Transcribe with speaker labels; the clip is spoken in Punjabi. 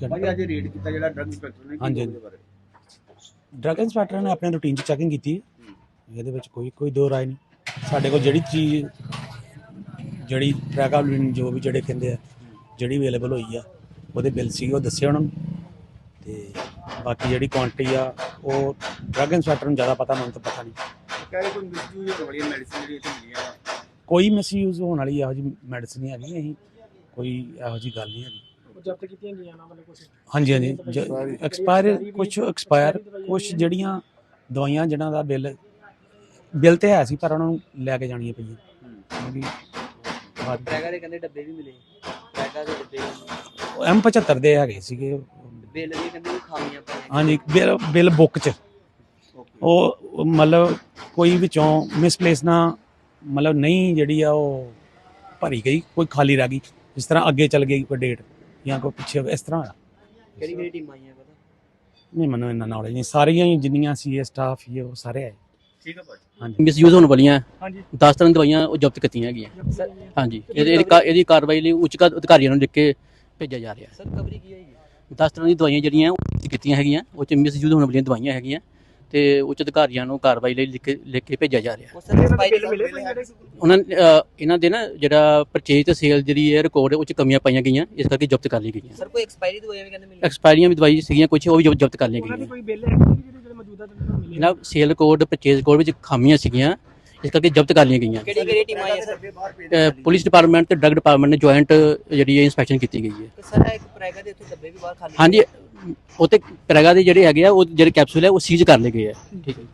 Speaker 1: ਠੀਕ ਹੈ
Speaker 2: ਭਾਈ ਅੱਜ ਰੇਡ ਕੀਤਾ ਜਿਹੜਾ ਡਰੱਗ ਇੰਸਪੈਕਟਰ ਨੇ
Speaker 1: ਹਾਂਜੀ,
Speaker 2: ਉਹਦੇ ਬਾਰੇ?
Speaker 1: ਡਰੱਗ ਇੰਸਪੈਕਟਰ ਨੇ ਆਪਣੇ ਰੂਟੀਨ 'ਚ ਚੈਕਿੰਗ ਕੀਤੀ ਹੈ। ਇਹਦੇ ਵਿੱਚ ਕੋਈ ਕੋਈ ਦੋ ਰਾਏ ਨਹੀਂ। ਸਾਡੇ ਕੋਲ ਜਿਹੜੀ ਚੀਜ਼ ਜਿਹੜੀ ਪ੍ਰੈਗਾਬਲਿਨ ਜੋ ਵੀ ਜਿਹੜੇ ਕਹਿੰਦੇ ਆ ਜਿਹੜੀ ਅਵੇਲੇਬਲ ਹੋਈ ਆ ਉਹਦੇ ਬਿੱਲ ਸੀ ਉਹ ਦੱਸੇ ਉਹਨਾਂ ਨੂੰ। ਤੇ ਬਾਕੀ ਜਿਹੜੀ ਕੁਆਂਟੀਟੀ ਆ ਉਹ ਡਰੱਗ ਇੰਸਪੈਕਟਰ ਨੂੰ ਜ਼ਿਆਦਾ ਪਤਾ ਮੈਨੂੰ ਤਾਂ ਪਤਾ ਨਹੀਂ।
Speaker 2: ਕਹਿ ਰਹੇ ਕੋਈ ਮਿਸਯੂਜ਼ ਹੋਣ ਵਾਲੀ ਮੈਡੀਸਿਨ ਜਿਹੜੀ ਇੱਥੇ ਮਿਲੀਆਂ
Speaker 1: ਕੋਈ ਮਿਸਯੂਜ਼ ਹੋਣ ਵਾਲੀ ਇਹੋ ਜਿਹੀ ਮੈਡੀਸਨ ਨਹੀਂ ਹੈਗੀ ਅਸੀਂ ਕੋਈ ਇਹੋ ਜਿਹੀ ਗੱਲ ਨਹੀਂ ਹੈਗੀ।
Speaker 3: ਜ਼ਬਤ ਕੀਤੀਆਂ ਗਈਆਂ ਨਾ ਮਤਲਬ ਕੁਝ
Speaker 1: ਹਾਂਜੀ ਹਾਂਜੀ। ਐਕਸਪਾਇਰ ਕੁਝ ਐਕਸਪਾਇਰ ਕੁਝ ਜਿਹੜੀਆਂ ਦਵਾਈਆਂ ਜਿਨ੍ਹਾਂ ਦਾ ਬਿੱਲ ਬਿੱਲ ਤੇ ਹੈ ਸੀ ਪਰ ਉਹਨਾਂ ਨੂੰ ਲੈ ਕੇ ਜਾਣੀਆਂ ਪਈਆਂ ਕਿਉਂਕਿ ਬਾਅਦ-
Speaker 4: ਪ੍ਰੈਗਾ ਦੇ ਕਹਿੰਦੇ ਡੱਬੇ ਵੀ ਮਿਲੇ। ਪ੍ਰੈਗਾ ਦੇ ਡੱਬੇ
Speaker 1: ਉਹ M75 ਦੇ ਹੈਗੇ ਸੀਗੇ।
Speaker 4: ਬਿੱਲ ਵੀ ਕਹਿੰਦੇ ਵੀ ਖਾਮੀਆਂ ਪਈਆਂ।
Speaker 1: ਹਾਂਜੀ ਬਿੱਲ ਬਿੱਲ ਬੁੱਕ ਚ। ਉਹ ਉਹ ਮਤਲਬ ਕੋਈ ਵਿੱਚੋਂ ਮਿਸਪਲੇਸ ਨਾ ਮਤਲਬ ਨਹੀਂ ਜਿਹੜੀ ਆ ਉਹ ਭਰੀ ਗਈ ਕੋਈ ਖਾਲੀ ਰਹਿ ਗਈ। ਜਿਸ ਤਰ੍ਹਾਂ ਅੱਗੇ ਚੱਲ ਗਈ ਕੋਈ ਡੇਟ ਜਾਂ ਕੋਈ ਪਿੱਛੇ ਇਸ ਤਰ੍ਹਾਂ ਹੋਇਆ
Speaker 4: ਕਿਹੜੀ ਕਿਹੜੀ ਟੀਮਾਂ ਆਈਆਂ ਪਤਾ?
Speaker 1: ਨਹੀਂ ਮੈਨੂੰ ਇੰਨਾ ਨੌਲੇਜ ਨਹੀਂ। ਸਾਰੀਆਂ ਹੀ ਜਿੰਨੀਆਂ ਸੀ ਸਟਾਫ ਹੀ ਉਹ ਸਾਰੇ ਆਏ।
Speaker 2: ਠੀਕ ਹੈ ਭਾਈ
Speaker 1: ਹਾਂਜੀ।
Speaker 5: ਮਿਸਯੂਜ਼ ਹੋਣ ਵਾਲੀਆਂ
Speaker 3: ਹਾਂਜੀ।
Speaker 5: 10 ਤਰ੍ਹਾਂ ਦੀਆਂ ਦਵਾਈਆਂ ਉਹ ਜ਼ਬਤ ਕੀਤੀਆਂ ਹੈਗੀਆਂ। ਹਾਂਜੀ। ਇਹਦੀ ਕਾਰਵਾਈ ਲਈ ਉੱਚ ਕ- ਅਧਿਕਾਰੀਆਂ ਨੂੰ ਲਿਖ ਕੇ ਭੇਜਿਆ ਜਾ ਰਿਹਾ।
Speaker 4: ਸਰ ਕਵਰੀ ਕੀ ਹੋਈ
Speaker 5: 10 ਤਰ੍ਹਾਂ ਦੀਆਂ ਦਵਾਈਆਂ ਜਿਹੜੀਆਂ ਕੀਤੀਆਂ ਹੈਗੀਆਂ ਉਹ ਚ ਮਿਸਯੂਜ਼ ਹੋਣ ਵਾਲੀਆਂ ਦਵਾਈਆਂ ਹੈਗੀਆਂ। ਤੇ ਉੱਚ ਅਧਿਕਾਰੀਆਂ ਨੂੰ ਕਾਰਵਾਈ ਲਈ ਲਿਖ ਕੇ ਲਿਖ ਕੇ ਭੇਜਿਆ ਜਾ ਰਿਹਾ। ਉਹਨਾਂ ਨੇ, ਅ, ਇਹਨਾਂ ਦੇ ਨਾ ਜਿਹੜਾ ਪਰਚੇਜ ਤੇ ਸੇਲ ਜਿਹੜੀ ਹੈ ਰਿਕਾਰਡ ਉਹ ਚ ਕਮੀਆਂ ਪਾਈਆਂ ਗਈਆਂ ਇਸ ਕਰਕੇ ਜ਼ਬਤ ਕਰ ਲਈ ਗਈਆਂ।
Speaker 4: ਸਰ ਕੋਈ ਐਕਸਪਾਇਰੀ ਦਵਾਈਆਂ ਵੀ ਕਹਿੰਦੇ ਮਿਲੀ
Speaker 5: ਐਕਸਪਾਇਰੀਆਂ ਵੀ ਦਵਾਈ ਸੀਗੀਆਂ ਕੁਝ ਉਹ ਵੀ ਜ਼ਬ- ਜ਼ਬਤ ਕਰ ਲਈਆਂ ਗਈਆਂ।
Speaker 3: ਕੋਈ ਬਿੱਲ ਹੈ? ਜਿਹੜੇ ਜਿਹੜੇ ਮੌਜੂਦਾ
Speaker 5: ਇਹਨਾਂ ਸੇਲ ਕੋਡ ਪਰਚੇਜ ਕੋਡ ਵਿੱਚ ਖਾਮੀਆਂ ਸੀਗੀਆਂ। ਇਸ ਕਰਕੇ ਜ਼ਬਤ ਕਰ ਲਈਆਂ ਗਈਆਂ।
Speaker 4: ਕਿਹੜੀ ਕਿਹੜੀ ਟੀਮਾਂ ਆਈਆਂ ਸਰ?
Speaker 5: ਪੁਲਿਸ ਡਿਪਾਰਟਮੈਂਟ ਤੇ ਡਰੱਗ ਡਿਪਾਰਟਮੈਂਟ ਨੇ ਜੁਆਇੰਟ ਜਿਹੜੀ ਹੈ ਇਨਸਪੈਕਸ਼ਨ ਕੀਤੀ ਗਈ ਹੈ।
Speaker 4: ਤੇ ਸਰ ਇੱਕ ਪ੍ਰੈਗਾ ਦੇ ਉੱਥੇ ਡੱਬੇ ਵੀ ਬਾਹਰ ਖਾਲੀ
Speaker 5: ਹਾਂਜੀ ਉਹ ਤੇ ਪ੍ਰੈਗਾ ਦੇ ਜਿਹੜੇ ਹੈਗੇ ਆ ਉਹ ਜਿਹੜੇ ਕੈਪਸੂਲ ਹੈ ਉਹ ਸੀਜ਼ ਕਰ ਲਏ ਗਏ ਆ। ਠੀਕ ਹੈ।